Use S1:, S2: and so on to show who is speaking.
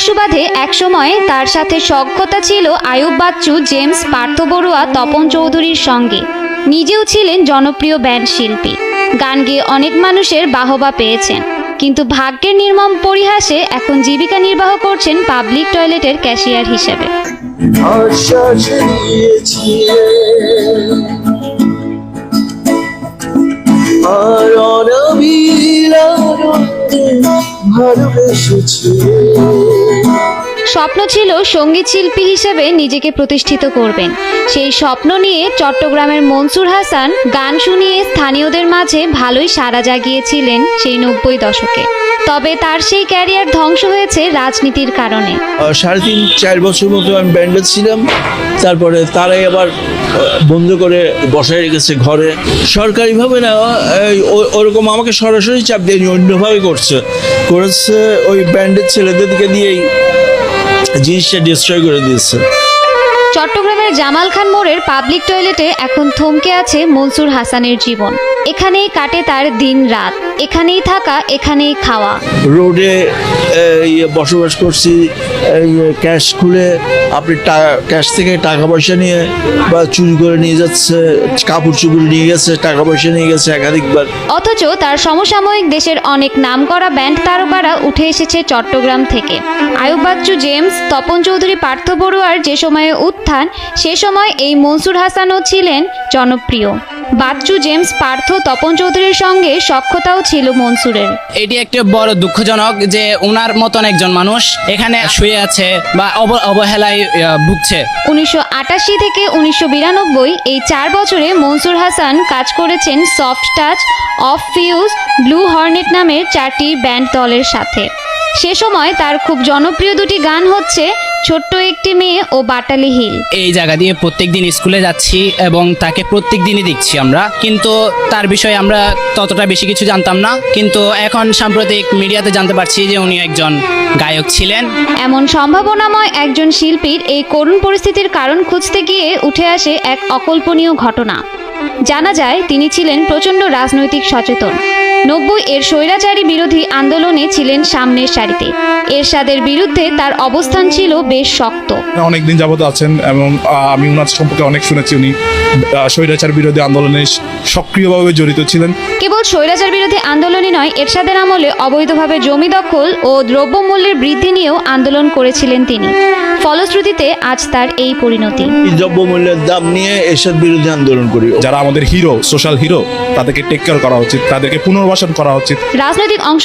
S1: সুবাদে একসময় তার সাথে সখ্যতা ছিল আয়ুব বাচ্চু, জেমস পার্থ বড়ুয়া, তপন চৌধুরীর সঙ্গে। নিজেও ছিলেন জনপ্রিয় ব্যান্ড শিল্পী। গান গেয়ে অনেক মানুষের বাহবা পেয়েছেন। কিন্তু ভাগ্যের নির্মম পরিহাসে এখন জীবিকা নির্বাহ করছেন পাবলিক টয়লেটের ক্যাশিয়ার হিসেবে।
S2: আর
S1: স্বপ্ন ছিল সংগীত শিল্পী হিসেবে নিজেকে প্রতিষ্ঠিত করবেন। সেই স্বপ্ন নিয়ে চট্টগ্রামের মনসুর হাসান গান শুনিয়ে স্থানীয়দের মাঝে ভালোই সাড়া জাগিয়েছিলেন সেই নব্বই দশকে। তবে তার সেই ক্যারিয়ার ধ্বংস হয়েছে রাজনীতির কারণে।
S3: সাড়ে তিন চার বছর মতো আমি ব্যান্ডেজ ছিলাম। তারপরে তারাই আবার বন্ধ করে বসায় রেখেছে ঘরে। সরকারিভাবে না ও- ওরকম আমাকে সরাসরি চাপ দেয়নি অন্যভাবে করছে। করেছে ওই ব্যান্ডের ছেলেদেরকে দিয়েই জিনিসটা ডিস্ট্রয় করে দিয়েছে।
S1: চট্টগ্রামের জামাল খান মোড়ের পাবলিক টয়লেটে এখন থমকে আছে মনসুর হাসানের জীবন। এখানেই কাটে তার দিন রাত। এখানেই থাকা এখানেই খাওয়া।
S3: রোডে বসবাস করছি ক্যাশ খুলে আপনি ক্যাশ থেকে টাকা পয়সা নিয়ে বা চুরি করে নিয়ে যাচ্ছে কাপড় চুপড় নিয়ে গেছে টাকা পয়সা নিয়ে গেছে একাধিকবার।
S1: অথচ তার সমসাময়িক দেশের অনেক নামকরা ব্যান্ড তারকারা উঠে এসেছে চট্টগ্রাম থেকে। আয়ুব বাচ্চু জেমস তপন চৌধুরী পার্থ বড়ুয়ার যে সময়ে উত্থান সে সময় এই মনসুর হাসানও ছিলেন জনপ্রিয়। বাচ্চু জেমস পার্থ তপন চৌধুরীর সঙ্গে সখ্যতাও ছিল মনসুরের।
S4: এটি একটি বড় দুঃখজনক যে ওনার মতন একজন মানুষ এখানে শুয়ে আছে বা অবহেলায় ভুগছে।
S1: উনিশশো আটাশি থেকে উনিশশো বিরানব্বই এই চার বছরে মনসুর হাসান কাজ করেছেন Soft Touch of Fuse Blue Hornet নামের চারটি ব্যান্ড দলের সাথে। সে সময় তার খুব জনপ্রিয় দুটি গান হচ্ছে ছোট্ট একটি মেয়ে ও বাটালি হিল।
S4: এই জায়গা দিয়ে প্রত্যেকদিন স্কুলে যাচ্ছি এবং তাকে প্রত্যেক দিনই দেখছি আমরা। কিন্তু তার বিষয়ে আমরা ততটা বেশি কিছু জানতাম না। কিন্তু এখন সাম্প্রতিক মিডিয়াতে জানতে পারছি যে উনি একজন গায়ক ছিলেন।
S1: এমন সম্ভাবনাময় একজন শিল্পীর এই করুণ পরিস্থিতির কারণ খুঁজতে গিয়ে উঠে আসে এক অকল্পনীয় ঘটনা। জানা যায় তিনি ছিলেন প্রচণ্ড রাজনৈতিক সচেতন। নব্বই এর স্বৈরাচারী বিরোধী আন্দোলনে ছিলেন সামনের সারিতে। এরশাদের বিরুদ্ধে তার অবস্থান ছিল বেশ শক্ত।
S5: অনেকদিন যাবত আছেন এবং আমি ওনার সম্পর্কে অনেক শুনেছি উনি। স্বৈরাচার বিরোধী আন্দোলনে সক্রিয়ভাবে জড়িত ছিলেন।
S1: কেবল স্বৈরাচার বিরোধী আন্দোলনই নয় এরশাদের আমলে অবৈধভাবে জমি দখল ও দ্রব্যমূল্যের বৃদ্ধি নিয়েও আন্দোলন করেছিলেন তিনি। ফলশ্রুতিতে আজ তার এই পরিণতি।
S3: দ্রব্যমূল্যের দাম নিয়ে এসব বিরুদ্ধে আন্দোলন করি।
S5: যারা আমাদের হিরো সোশ্যাল হিরো তাদেরকে টেক কেয়ার করা উচিত তাদেরকে পুনর্বাসন করা উচিত।
S1: রাজনৈতিক অংশ